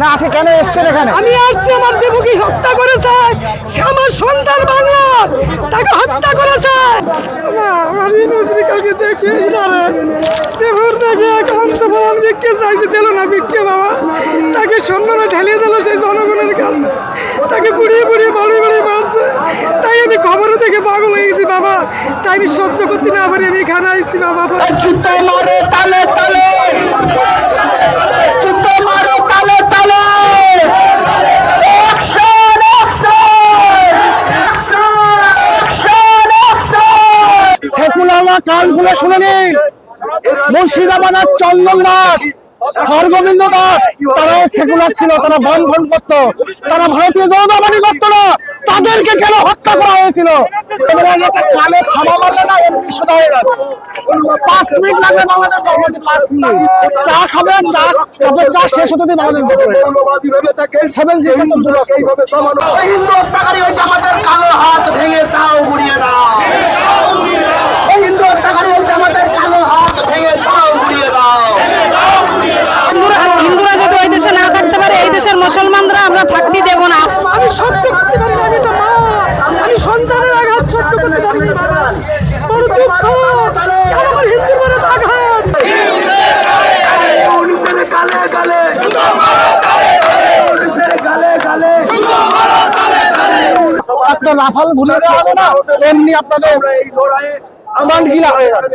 না আছে কেন এসছেন এখানে? আমি আসছি আমার দেবুকে হত্যা করেছে। সে আমার সন্তান বাংলার। তাকে হত্যা করেছে। না আমার ইনুশ্রী কাউকে দেখি না রে দেবুর দেখে কামছে বলান ভিক্ষে চাইছে দিল না ভিক্ষে বাবা। তাকে সম্মানে ঢেলিয়ে দিল সেই জনগণের কাছে তাকে পুড়িয়ে পুড়িয়ে বাড়িয়ে বাড়িয়ে মারছে। তাই আমি খবরে দেখে পাগল হয়ে গেছি বাবা। তাই আমি সহ্য করতে না পারি আমি এখানে আইছি বাবা। তালে তালে। সেকুলামা কানগুলো শুনে নিন। মুর্শিদাবাদ চন্দন দাস হরগোবিন্দ দাস তারাও সেকুলার ছিল, তারা বন বন্ধন করতো। তারা ভারতীয় জনতাবাদী করতো না, তাদেরকে কেন হত্যা করা হয়েছিল? না হয়ে পাঁচ মিনিট চা এই হিন্দু হত্যাকারী ওই জামাতের কালো হাত ভেঙে তাও গুড়িয়ে দাও হিন্দুরা হিন্দুরা যদি ওই দেশে না থাকতে পারে এই দেশের মুসলমানরা আমরা থাকতে দেব না। আমি সহ্য করতে পারি না আমি তো মা। আমি সন্তানের আঘাত সহ্য করতে পারি না বাবা। বড় দুঃখ। কেন আমার হিন্দুর মানে আঘাত? গালে গালে পুলিশের গালে গালে লাফাল ঘুরিয়ে দেওয়া হবে না এমনি আপনাদের গিলা হয়ে যাবে।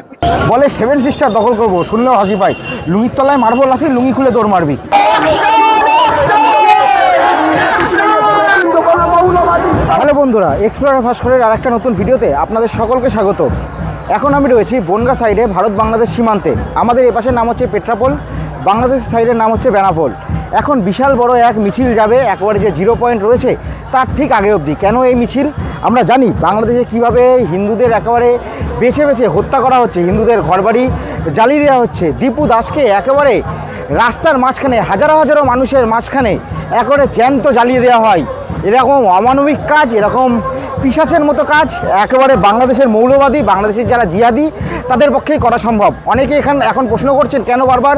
বলে সেভেন সিস্টার দখল করব শুনলেও হাসি পাই লুঙ্গির তলায় মারবো লাথি লুঙ্গি খুলে দৌড় মারবি। বন্ধুরা এক্সপ্লোরার ভাস্করের আর একটা নতুন ভিডিওতে আপনাদের সকলকে স্বাগত। এখন আমি রয়েছি বনগা সাইডে ভারত বাংলাদেশ সীমান্তে। আমাদের এপাশের নাম হচ্ছে পেট্রাপোল, বাংলাদেশ সাইডের নাম হচ্ছে বেনাপোল। এখন বিশাল বড় এক মিছিল যাবে, একবারে যে জিরো পয়েন্ট রয়েছে, তার ঠিক আগে অবধি। কেন এই মিছিল? আমরা জানি বাংলাদেশে কীভাবে হিন্দুদের একেবারে বেছে বেছে হত্যা করা হচ্ছে, হিন্দুদের ঘরবাড়ি জ্বালিয়ে দেওয়া হচ্ছে। দীপু দাসকে একেবারে রাস্তার মাঝখানে, হাজারো হাজারো মানুষের মাঝখানে একেবারে জ্যান্ত জ্বালিয়ে দেওয়া হয়। এরকম অমানবিক কাজ, এরকম পিসাচের মতো কাজ, একেবারে বাংলাদেশের মৌলবাদী, বাংলাদেশের যারা জিয়াদি তাদের পক্ষেই করা সম্ভব। অনেকে এখানে এখন প্রশ্ন করছেন, কেন বারবার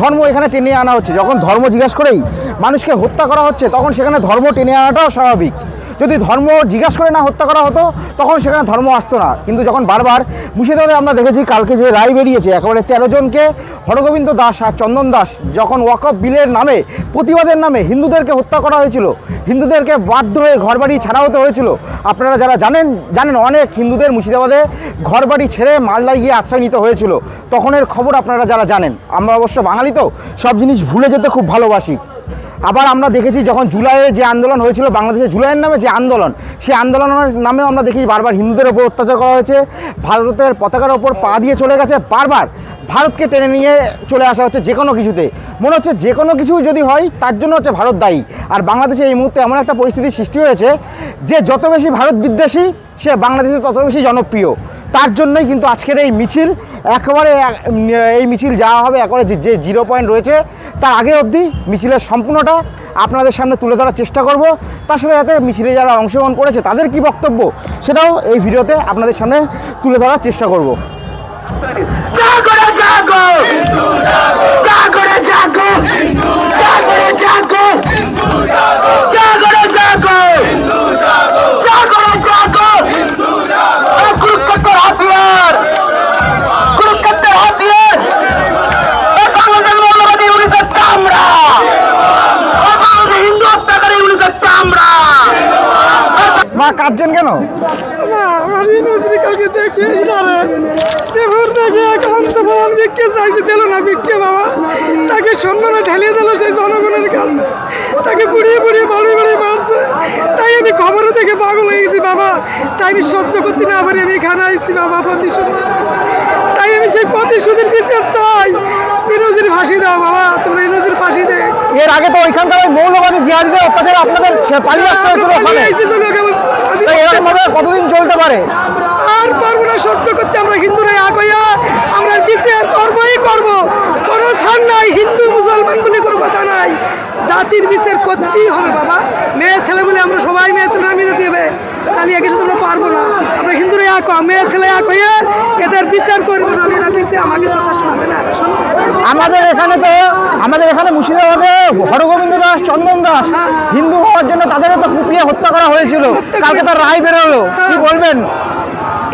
ধর্ম এখানে টেনে আনা হচ্ছে? যখন ধর্ম জিজ্ঞাসা করেই মানুষকে হত্যা করা হচ্ছে, তখন সেখানে ধর্ম টেনে আনাটাও স্বাভাবিক। যদি ধর্ম জিজ্ঞাসা করে না হত্যা করা হতো, তখন সেখানে ধর্ম আসতো না। কিন্তু যখন বারবার মুর্শিদাবাদে আমরা দেখেছি, কালকে যে রায় বেরিয়েছে, একেবারে তেরো জনকে হরগোবিন্দ দাস আর চন্দন দাস, যখন ওয়াকফ বিলের নামে, প্রতিবাদের নামে হিন্দুদেরকে হত্যা করা হয়েছিল, হিন্দুদেরকে বাধ্য হয়ে ঘরবাড়ি ছাড়া হতে হয়েছিল। আপনারা যারা জানেন জানেন অনেক হিন্দুদের মুর্শিদাবাদে ঘরবাড়ি ছেড়ে মালদায় গিয়ে আশ্রয় নিতে হয়েছিল। তখনের খবর আপনারা যারা জানেন, আমরা অবশ্য বাঙালি তো, সব জিনিস ভুলে যেতে খুব ভালোবাসি। আবার আমরা দেখেছি যখন জুলাইয়ে যে আন্দোলন হয়েছিল বাংলাদেশে জুলাইয়ের নামে যে আন্দোলন, সেই আন্দোলনের নামেও আমরা দেখি বারবার হিন্দুদের ওপর অত্যাচার করা হয়েছে, ভারতের পতাকার ওপর পা দিয়ে চলে গেছে, বারবার ভারতকে টেনে নিয়ে চলে আসা হচ্ছে যে কোনো কিছুতে। মনে হচ্ছে যে কোনো কিছু যদি হয়, তার জন্য হচ্ছে ভারত দায়ী। আর বাংলাদেশে এই মুহূর্তে এমন একটা পরিস্থিতির সৃষ্টি হয়েছে যে যত বেশি ভারত বিদ্বেষী, সে বাংলাদেশে তত বেশি জনপ্রিয়। তার জন্যই কিন্তু আজকের এই মিছিল একেবারে এই মিছিল যাওয়া হবে একেবারে যে- জিরো পয়েন্ট রয়েছে তার আগে অবধি মিছিলের সম্পূর্ণটা আপনাদের সামনে তুলে ধরার চেষ্টা করব তার সাথে সাথে মিছিলে যারা অংশগ্রহণ করেছে তাদের কি বক্তব্য সেটাও এই ভিডিওতে আপনাদের সামনে তুলে ধরার চেষ্টা করব হাতিয়ার! কুরুক্ষেত্রের হাতিয়ার! চামড়া! হিন্দু হত্যাকারী উড়িষ্যার চামড়া! মা কাঁদছেন কেন? না আমার ইনুশ্রী কাউকে দেখি না রে দেবুর দেখে কামছে বলান ভিক্ষে চাইছে দিল না ভিক্ষে বাবা। তাকে সম্মানে ঢেলিয়ে দিল সেই জনগণের কাছে তাকে পুড়িয়ে পুড়িয়ে বাড়িয়ে বাড়িয়ে মারছে। তাই আমি খবরে দেখে পাগল হয়ে তাই আমি সহ্য করতে না পারি আমি এখানে আইছি বাবা প্রতিশোধ তাই আমি সেই প্রতিশোধের বিশেষ চাই। ইনুজির ফাঁসি দাও বাবা তোমরা ইনুজির ফাঁসি দে। এর আগে তো ওইখানকার ওই মৌলবাদী জিহাদিদের অত্যাচারে আপনাদের পালিয়ে আসতে হয়েছিল ওখানে। কতদিন চলতে পারে? আর পারব না সহ্য করতে। আমরা হিন্দুরা এক হইয়া আমরা বিচার করবোই করব। কোনো ছাড় নাই হিন্দু মুসলমান বলে কোনো কথা নাই। জাতির বিচার করতেই হবে বাবা। মেয়ে ছেলে বলে আমরা সবাই মেয়ে ছেলেরা মিলে দেবে তাহলে একে সাথে আমরা পারব না। আমরা হিন্দুরা এক মেয়ে ছেলে এক হইয়া এদের বিচার করব না এরা পিছিয়ে আমাকে কথা শুনবে না আমাদের এখানে তো আমাদের এখানে মুর্শিদাবাদে হরগোবিন্দ দাস চন্দন দাস হিন্দু হওয়ার জন্য তাদেরও তো কুপিয়ে হত্যা করা হয়েছিল। কালকে তার রায় বেরোলো। কি বলবেন?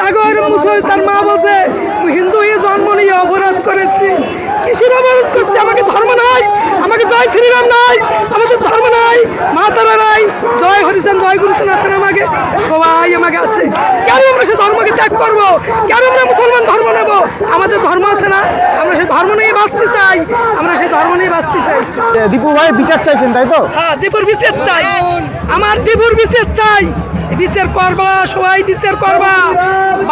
তাকে মুসল তার মা বলছে হিন্দু হয়ে জন্ম নিয়ে অবরোধ করেছি। কিসের অবরোধ করছে? আমাকে ধর্ম নাই। আমাকে জয় শ্রীরাম নাই। আমাদের ধর্ম নাই। মা তারা নাই। জয় হরিসেন জয় গুরুসেন আছেন আমাকে। সবাই আমাকে আছে। কেন আমরা সে ধর্মকে ত্যাগ করব? কেন আমরা মুসলমান ধর্ম নেব? আমাদের ধর্ম আছে না। আমরা সেই ধর্ম নিয়ে বাঁচতে চাই। আমরা সেই ধর্ম নিয়ে বাঁচতে চাই। দীপু ভাই বিচার চাইছেন তাই তো? হ্যাঁ দীপুর বিচার চাই। আমার দীপুর বিচার চাই। বিচার করবা সবাই বিচার করবা।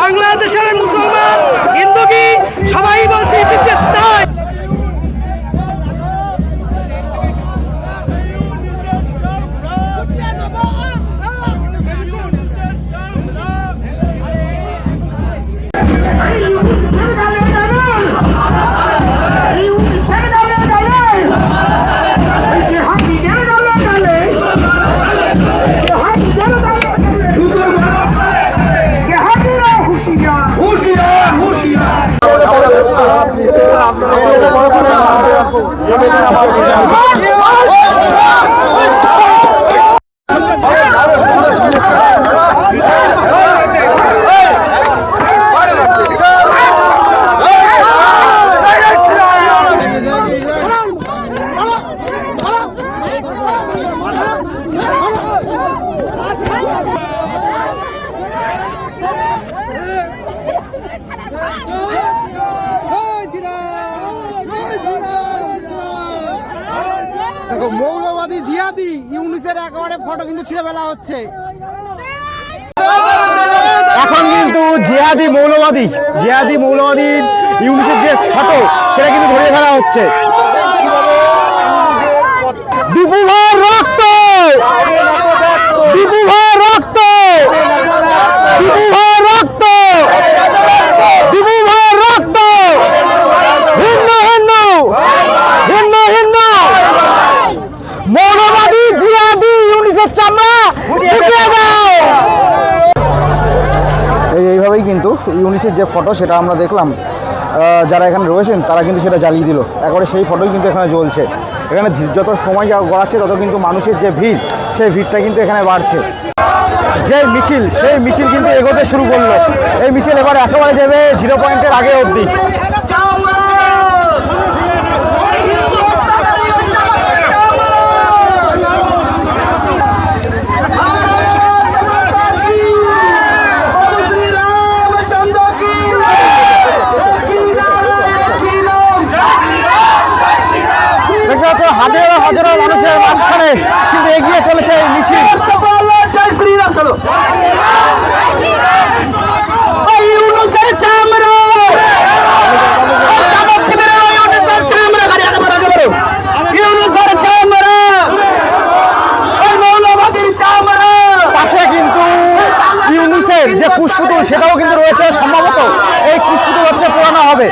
বাংলাদেশের মুসলমান হিন্দু কি? সবাই বলছে বিচার চাই। দেখো মৌলবাদী জিহাদি ইউনিসের একেবারে ফটো কিন্তু ছিঁড়ে ফেলা হচ্ছে। এখন কিন্তু জিহাদি মৌলবাদী জিহাদি মৌলবাদী ইউনিসের যে ফটো, সেটা কিন্তু ধরে ফেলা হচ্ছে। দীপু রক্ত! দীপু রক্ত! দীপু ভাইয়ের রক্ত দীপু ভাইয়ের রক্ত হিন্দু হিন্দু হিন্দু হিন্দু মৌলবাদী জিহাদি ইউনিসের চামড়া উঠিয়ে দাও এই এইভাবেই কিন্তু ইউনিসের যে ফটো সেটা আমরা দেখলাম যারা এখানে রয়েছেন, তারা কিন্তু সেটা জ্বালিয়ে দিল। একবারে সেই ফটোই কিন্তু এখানে জ্বলছে। এখানে যত সময় গড়াচ্ছে, তত কিন্তু মানুষের যে ভিড়, সেই ভিড়টা কিন্তু এখানে বাড়ছে। যে মিছিল, সেই মিছিল কিন্তু এগোতে শুরু করল। এই মিছিল এবার একেবারে যাবে জিরো পয়েন্টের আগে অবধি দেখতে পাচ্ছ হাজারো হাজারো মানুষের মাঝখানে কিন্তু এগিয়ে চলেছে এই মিছিল জয় শ্রীরাম চলো ওই ইউনুসের চামড়া ওই জামাত শিবিরের ওই ইউনুসের চামড়া গাড়ি আগে বাড়ো, আগে বাড়ো। ইউনুসের চামড়া ওই মৌলবাদীর চামড়া পাশে কিন্তু ইউনিসের যে কুশপুতুল সেটাও কিন্তু রয়েছে সম্ভবত এই কুশপুতুল হচ্ছে পুরানো হবে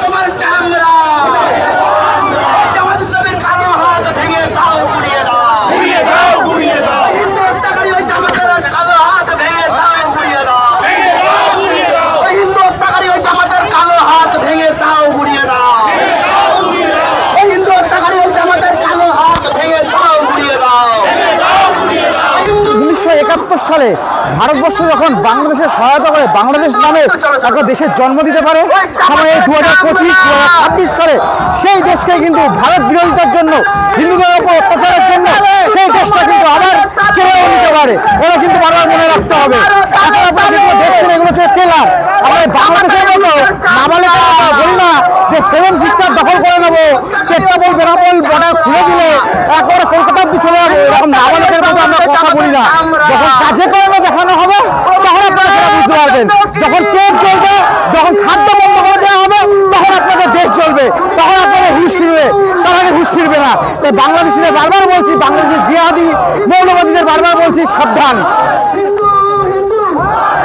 তোমার চামড়া জামাত ইসলামের কালো হাত ভেঙে দাও গুড়িয়ে দাও গুড়িয়ে দাও গুড়িয়ে দাও হিন্দু হত্যাকারী ওই জামাতের কালো হাত ভেঙে দাও গুড়িয়ে দাও ওই হিন্দু হত্যাকারী ওই জামাতের কালো হাত ভেঙে দাও গুড়িয়ে দাও ওই হিন্দু হত্যাকারী ওই জামাতের কালো হাত ভেঙে দাও গুড়িয়ে দাও উনিশশো একাত্তর সালে ভারতবর্ষ যখন বাংলাদেশের সহায়তা করে বাংলাদেশ নামে একটা দেশের জন্ম দিতে পারে এই দু হাজার পঁচিশ দু হাজার ছাব্বিশ সালে সেই দেশকে কিন্তু ভারত বিরোধিতার জন্য, হিন্দুদের ওপর অত্যাচারের জন্য সেই দেশটা কিন্তু আবার কেড়েও নিতে পারে। ওরা কিন্তু বারবার মনে রাখতে হবে। এখন আপনারা দেখছেন এগুলো হচ্ছে টেলার আমরা বাংলাদেশের মতো নাবালিকা বলি না সেভেন সিস্টার দখল করে নেব। পেট্রাপোল বেনাপোল বর্ডার খুলে দিলে একবারে কলকাতা অব্দি চলে যাব এরকম নাবালকের মতো আমরা কথা বলি না। যখন কাজে কর্মে দেখানো হবে, তখন আপনারা বুঝতে পারবেন। যখন পেট চলবে, যখন খাদ্য বন্ধ করে দেওয়া হবে, তখন আপনাদের দেশ চলবে তখন আপনাদের হুশ ফিরবে। তার আগে হুশ ফিরবে না। তাই বাংলাদেশিদের বারবার বলছি, বাংলাদেশের জিহাদি, মৌলবাদীদের বারবার বলছি, সাবধান।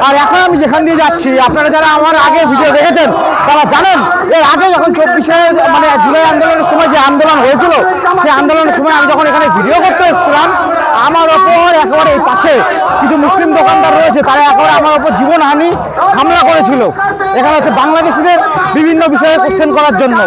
আর এখন আমি যেখান দিয়ে যাচ্ছি, আপনারা যারা আমার আগে ভিডিও দেখেছেন, তারা জানেন, এর আগে যখন চব্বিশে মানে জুলাই আন্দোলনের সময় যে আন্দোলন হয়েছিল, সেই আন্দোলনের সময় আমি যখন এখানে ভিডিও করতে এসেছিলাম, আমার ওপর একেবারে এই পাশে কিছু মুসলিম দোকানদার রয়েছে, তারা একেবারে আমার ওপর জীবনহানি হামলা করেছিল। এখানে হচ্ছে বাংলাদেশিদের বিভিন্ন বিষয়ে কোশ্চেন করার জন্য।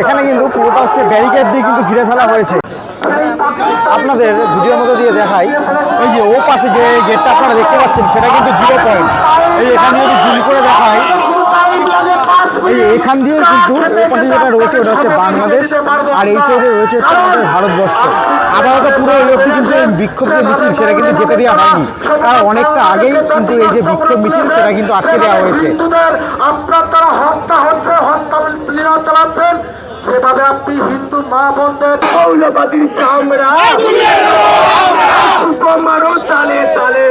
এখানে কিন্তু পুরোটা হচ্ছে ব্যারিকেড দিয়ে কিন্তু ঘিরে ফেলা হয়েছে। আপনাদের ভিডিওর মধ্যে দিয়ে দেখাই, এই যে ও পাশে যে গেটটা আপনারা দেখতে পাচ্ছেন, সেটা কিন্তু জিরো পয়েন্ট এই এখানে যদি জুম করে এই এখান দিয়ে কিন্তু ও পাশে যেটা রয়েছে ওটা হচ্ছে বাংলাদেশ আর এই সাইডে রয়েছে হচ্ছে আমাদের ভারতবর্ষ। আপাতত পুরো এই অবধি কিন্তু এই বিক্ষোভ যে মিছিল সেটা কিন্তু যেতে দেওয়া হয়নি। কারণ অনেকটা আগেই কিন্তু এই যে বিক্ষোভ মিছিল সেটা কিন্তু আটকে দেওয়া হয়েছে। আপনার হত্যা হচ্ছে হত্যা লীলা চালাচ্ছেন। সেভাবে আপনি হিন্দু মা বোনদের মৌলবাদীর চামড়া মারো তালে তালে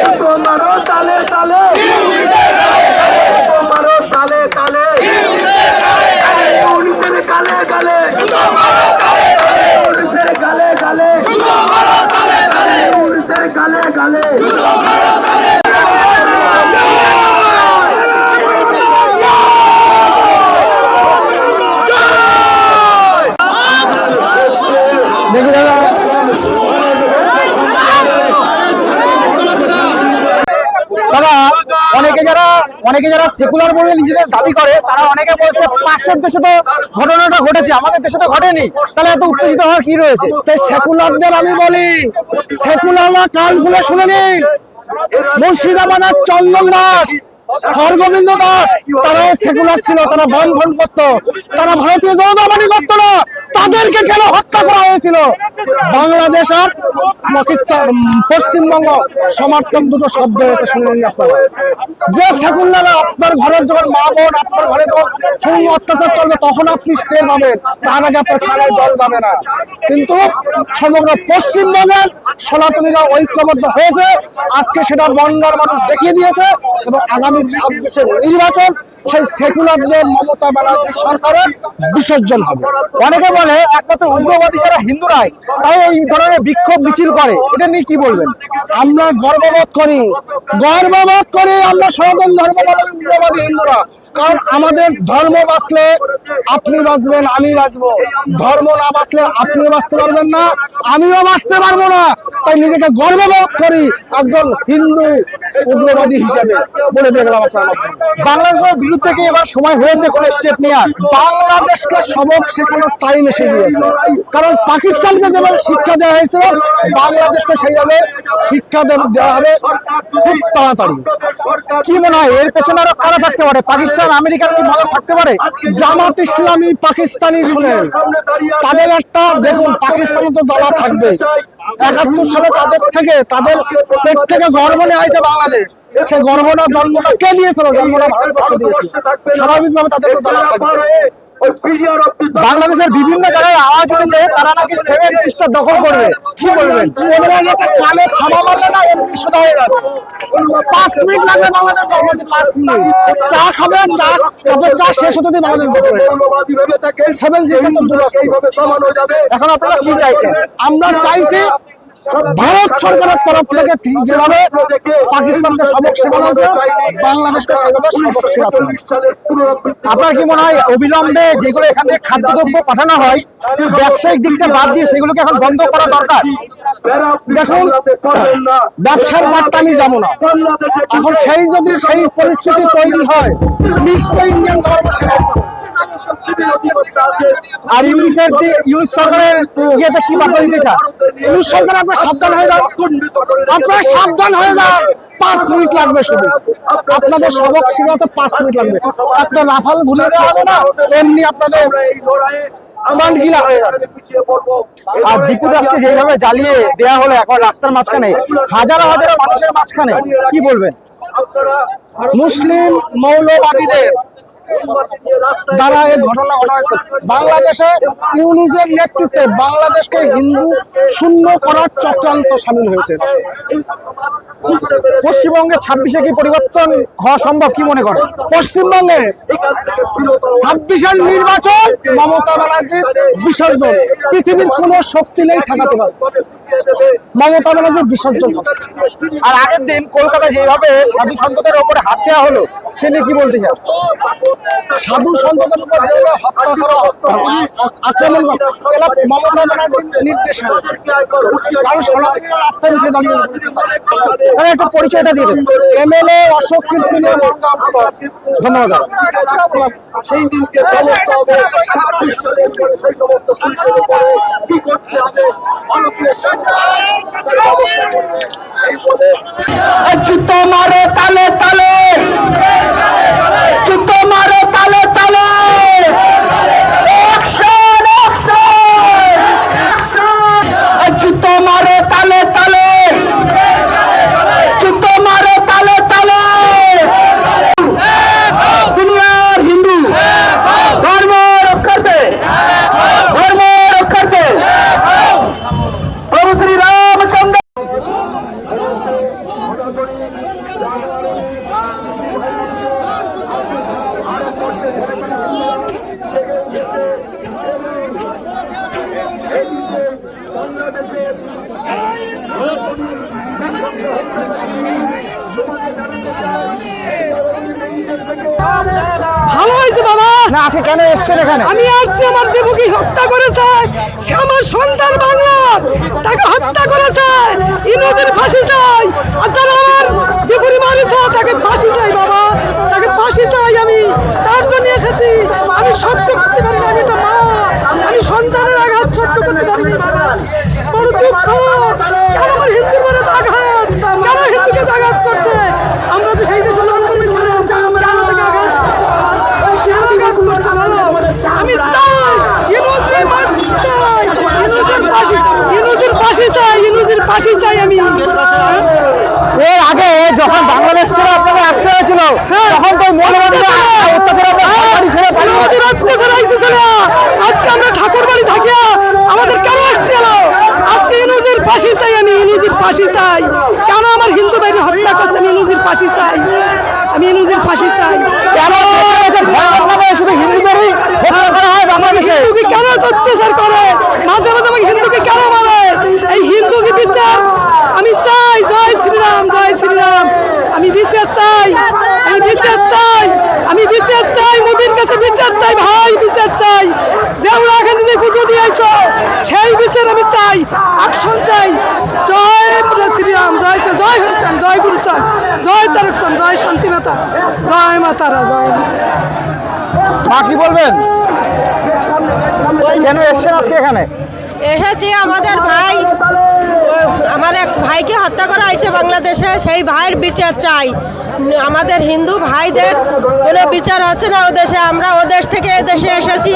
সুতো মারো তালে তালে সুতো মারো তালে তালে পুলিশের গালে গালে গালে গালে গালে দেখি দাদা দাদা অনেকে যারা অনেকে যারা সেকুলার বলে নিজেদের দাবি করে, তারা অনেকে বলছে, পাশের দেশে তো ঘটনাটা ঘটেছে, আমাদের দেশে তো ঘটেনি। তাহলে এত উত্তেজিত হওয়ার কি রয়েছে? তাই সেকুলারদের আমি বলি সেকুলাররা কান খুলে শুনে নিন। মুর্শিদাবাদ চন্দন দাস হরগোবিন্দ দাস, তারাও সেকুলার ছিল, তারা বন্ধন করতো। তারা ভারতীয় জনতাবাদী করতো না, তাদেরকে কেন হত্যা করা হয়েছিল? বাংলাদেশ আর পাকিস্তান পশ্চিমবঙ্গ সমর্থক দুটো শব্দ হয়েছে, শুনলেন আপনারা। যে সেকুলাররা আপনার ঘরের যখন মা বোন আপনার ঘরে যখন খুন অত্যাচার চলবে, তখন আপনি স্টের পাবেন, তার আগে আপনার খানায় জল যাবে না। কিন্তু সমগ্র পশ্চিমবঙ্গের সনাতনীরা ঐক্যবদ্ধ হয়েছে, আজকে সেটা বঙ্গার মানুষ দেখিয়ে দিয়েছে এবং আগামী ছাব্বিশে নির্বাচন, সেই সেকুলারদের মমতা ব্যানার্জি সরকারের বিসর্জন হবে। অনেকে বলে, একমাত্র উগ্রবাদী যারা হিন্দুরাই তাই এই ধরনের বিক্ষোভ মিছিল করে। এটা নিয়ে কি বলবেন? আমরা গর্ববোধ করি গর্ববোধ করি আমরা সনাতন ধর্মাবলম্বী উগ্রবাদী হিন্দুরা। কারণ আমাদের ধর্ম বাঁচলে আপনি বাঁচবেন, আমি বাঁচবো। ধর্ম না বাঁচলে আপনিও বাঁচতে পারবেন না, আমিও বাঁচতে পারব না। তাই নিজেকে গর্ববোধ করি একজন হিন্দু উগ্রবাদী হিসেবে। বলে দেখলাম আপনার বাংলাদেশের বিরুদ্ধে কি এবার সময় হয়েছে স্টেপ নেওয়ার বাংলাদেশকে সবক শেখানোর টাইম এসে গিয়েছে। কারণ পাকিস্তানকে যেমন শিক্ষা দেওয়া হয়েছিল, বাংলাদেশকে সেইভাবে শিক্ষা দেওয়া হবে খুব তাড়াতাড়ি। কি মনে হয়, এর পেছনে আরও কারা থাকতে পারে? পাকিস্তান, আমেরিকার কি মদত থাকতে পারে? জামাত ইসলামী পাকিস্তানি শুনেন। তাদের একটা দেখুন, পাকিস্তানে তো দলা থাকবে একাত্তর সালে তাদের থেকে, তাদের পেট থেকে গর্ব আইছে হয়েছে বাংলাদেশ সে গর্বটা জন্মটা কে দিয়েছিল? জন্মটা ভারতবর্ষ দিয়েছিল স্বাভাবিকভাবে তাদের তো জানা থাকবে। বাংলাদেশের বিভিন্ন জায়গায় আওয়াজ উঠেছে তারা নাকি সেভেন সিস্টার দখল করবে। কি বলবেন? একটা কানে থামা মারলে না এমনি সোজা হয়ে যাবে। পাঁচ মিনিট লাগবে বাংলাদেশ দখল পাঁচ মিনিট। চা খাবে চা তারপর চা শেষ হতে বাংলাদেশ দখল হয়ে সেভেন সিস্টার তো দূরস্থ। এখন আপনারা কি চাইছেন? আমরা চাইছি ভারত সরকারের তরফ থেকে ঠিক যেভাবে পাকিস্তানকে সবক শেখানো হয়েছে বাংলাদেশকে সেভাবে সবক শেখাতে আপনার কি মনে হয় অবিলম্বে যেগুলো এখান থেকে খাদ্যদ্রব্য পাঠানো হয়, ব্যবসায়িক দিকটা বাদ দিয়ে সেগুলোকে এখন বন্ধ করা দরকার? দেখুন, ব্যবসার বাদটা আমি যাব না। এখন সেই যদি সেই পরিস্থিতি তৈরি হয়, নিশ্চয়ই ইন্ডিয়ান গভর্নমেন্ট সেটা আর ইউনিসের ইউনিস সরকারের ইয়েতে কি বার্তা দিতে চান ইউনুস সরকার আপনার সাবধান হয়ে যান আপনার সাবধান হয়ে যান পাঁচ মিনিট লাগবে শুধু। আপনাদের সবক শিখাতে পাঁচ মিনিট লাগবে। একটা দেওয়া হবে না। এমনি আপনাদের আর দীপু দাসকে যেভাবে জ্বালিয়ে দেয়া হলো এখন রাস্তার মাঝখানে, হাজারো হাজারো মানুষের মাঝখানে, কি বলবেন? মুসলিম মৌলবাদীদের দ্বারা এই ঘটনা ঘটা হয়েছে বাংলাদেশে ইউনুজের নেতৃত্বে বাংলাদেশকে হিন্দু শূন্য করার চক্রান্ত সামিল হয়েছে পশ্চিমবঙ্গে ছাব্বিশে কি পরিবর্তন হওয়া সম্ভব কি মনে করেন? পশ্চিমবঙ্গে ছাব্বিশের নির্বাচন মমতা ব্যানার্জির বিসর্জন। পৃথিবীর কোন শক্তি নেই ঠেকাতে পারে। মমতা ব্যানার্জির বিসর্জন। আর আগের দিন কলকাতায় যেভাবে সাধু সন্তদের ওপরে হাত দেওয়া হলো, সে নিয়ে কি বলতে চান? সাধু সন্তদের উপর যেভাবে হত্যা করা আক্রমণ করা মমতা ব্যানার্জির নির্দেশ হয়েছে কারণ সনাতনীরা রাস্তায় উঠে দাঁড়িয়ে। তাহলে একটু পরিচয়টা দিয়ে দেবেন। এমএলএ অশোক কীর্তনীয় ধন্যবাদ। জুতো মারো তালে তালে। জুতো মারো তালে তালে Action, action! জুতো মারো তালে তালে জুতো মারো তালে তালে দুনিয়ার হিন্দু ধর্ম রক্ষার্থে ধর্ম রক্ষার্থে প্রভু শ্রী রামচন্দ্র ভালো হয়েছে বাবা না আছে কেন এসছেন এখানে। আমি আসছি আমার দেবকে হত্যা করেছে। সে আমার সন্তান বাংলার তাকে হত্যা করেছে। ইনুদের ফাঁসি চাই। আর যারা আমার দেবুরি মারেছে তাকে ফাঁসি চাই বাবা। তাকে ফাঁসি চাই আমি। তার জন্য এসেছি। আমি সহ্য করতে পারি না, আমি একটা মা। আমি সন্তানের আঘাত সহ্য করতে পারিনি বাবা। বড় দুঃখ। কেন আমার হিন্দুর মনে আঘাত কেন হিন্দুকে তো আঘাত করছে আমরা তো সেই দেশে জন্ম নিয়েছিলাম কেন তাকে আঘাত করছে বাবা? কেন আঘাত করছে বলো আমি চাই ইনুজের মুক্তি চাই ইনুজের পাশে পাশে চাই ইনুজের পাশে চাই আমি। এর আগে যখন বাংলাদেশ ছেড়ে আপনাদের আসতে হয়েছিল তখন তো মৌলবাদীরা অত্যাচার বাড়ি ছেড়ে অত্যাচার আইসেছিল আজকে আমরা ঠাকুর বাড়ি থাকি আমাদের কেন আসতে এলো? আজকে ইনুজের পাশে চাই আমি ইনুজের পাশে চাই। কেন আমার হিন্দু বাড়ি হত্যা করছে আমি ইনুজের পাশে চাই? আমি ইনুজের পাশে চাই। শুধু হিন্দুদেরই হত্যা করা হয় বাংলাদেশে? হিন্দুকে কেন অত্যাচার করে? মাঝে মাঝে আমাকে হিন্দুকে কেন মারে? এই হিন্দুকে বিচার আমি চাই। জয় শ্রীরাম জয় শ্রীরাম। আমি বিচার চাই। আমি বিচার চাই। আমি বিচার চাই। মোদির কাছে বিচার চাই ভাই বিচার চাই। যে আমরা এখানে যে পুজো দিয়েছ সেই বিচার আমি চাই। আকশন চাই। জয় শ্রীরাম জয় শ্রী জয় হরিচান জয় গুরুচান জয় তারকচান জয় শান্তি মাতা জয় মাতারা জয় মাতা মা কি বলবেন? কেন এসছেন আজকে এখানে? এসেছি আমাদের ভাই। আমার এক ভাইকে হত্যা করা হয়েছে বাংলাদেশে, সেই ভাইয়ের বিচার চাই। আমাদের হিন্দু ভাইদের কোনো বিচার হচ্ছে না ও দেশে। আমরা ও দেশ থেকে এ দেশে এসেছি।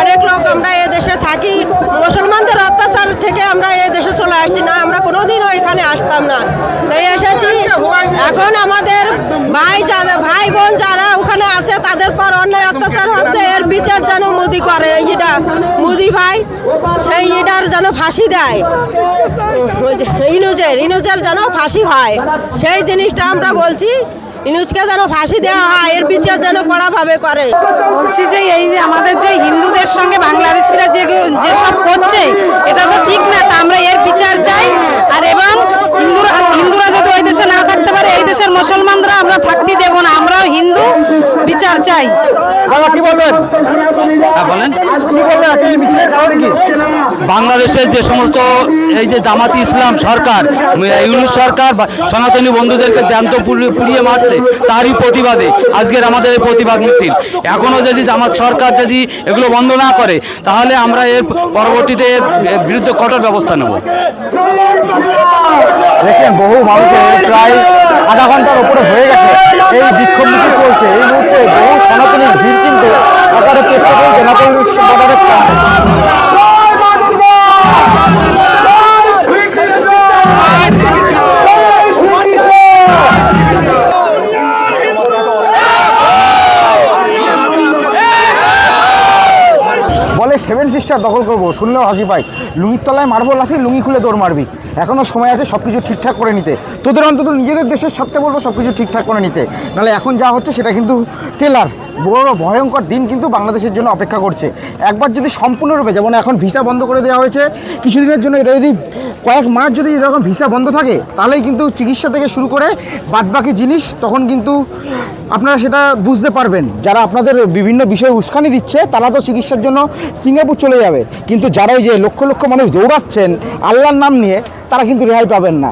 অনেক লোক আমরা এ দেশে থাকি। মুসলমানদের অত্যাচার থেকে আমরা এ দেশে চলে আসছি না। আমরা কোনোদিনও এখানে আসতাম না। তাই এসেছি। এখন আমাদের ভাই যারা ভাই বোন যারা ওখানে আছে, তাদের পর অন্যায় অত্যাচার হচ্ছে। এর বিচার যেন মোদি করে। এইটা মোদি ভাই, সেই ইটার যেন ফাঁসি দেয়। ইনুজের ইনুজের যেন ফাঁসি হয় সেই জিনিসটা আমরা বলছি। ইনুজকে যেন ফাঁসি দেওয়া হয় এর বিচার যেন কড়াভাবে করে। বলছি যে এই যে আমাদের যে হিন্দুদের সঙ্গে বাংলাদেশিরা যে যেসব করছে এটা তো ঠিক না তা আমরা এর বিচার চাই। আর এবং হিন্দুরা হিন্দুরা যদি ওই দেশে না থাকতে পারে এই দেশের মুসলমানরা আমরা থাকতে দেব না আমরাও হিন্দু বিচার চাই। দাদা কি বলবেন? হ্যাঁ বলেন। বাংলাদেশের যে সমস্ত এই যে জামাতি ইসলাম সরকার ইউনুস সরকার বা সনাতনী বন্ধুদেরকে জ্যান্ত পুড়িয়ে পুড়িয়ে মারছে তারই প্রতিবাদে। আজকের আমাদের এই প্রতিবাদ মিছিল। এখনও যদি জামাত সরকার যদি এগুলো বন্ধ না করে, তাহলে আমরা এর পরবর্তীতে এর বিরুদ্ধে কঠোর ব্যবস্থা নেব। দেখছেন, বহু মানুষের প্রায় আধা ঘণ্টার উপরে হয়ে গেছে। এই বিক্ষোভ মিছিল চলছে। এই মুহূর্তে বহু সনাতনীর ভিড় কিন্তু একারে চেষ্টা করে সামনে। বলে দখল করব, শুনলেও হাসি পাই। লুঙ্গির তলায় মারবো, লাথি লুঙি খুলে দৌড় মারবি। এখনও সময় আছে সব কিছু ঠিকঠাক করে নিতে। তোদের অন্তত নিজেদের দেশের স্বার্থে বলব সব কিছু ঠিকঠাক করে নিতে। নাহলে এখন যা হচ্ছে সেটা কিন্তু টেলার বড় ভয়ঙ্কর দিন কিন্তু বাংলাদেশের জন্য অপেক্ষা করছে। একবার যদি সম্পূর্ণরূপে, যেমন এখন ভিসা বন্ধ করে দেওয়া হয়েছে, কিছুদিনের জন্য এটা যদি কয়েক মাস যদি এরকম ভিসা বন্ধ থাকে, তাহলেই কিন্তু চিকিৎসা থেকে শুরু করে বাদবাকি জিনিস তখন কিন্তু আপনারা সেটা বুঝতে পারবেন। যারা আপনাদের বিভিন্ন বিষয়ে উস্কানি দিচ্ছে, তারা তো চিকিৎসার জন্য সিঙ্গাপুর চলে যাবে। কিন্তু যারা ওই যে লক্ষ লক্ষ মানুষ দৌড়াচ্ছেন, আল্লাহর নাম নিয়ে, তারা কিন্তু রেহাই পাবেন না।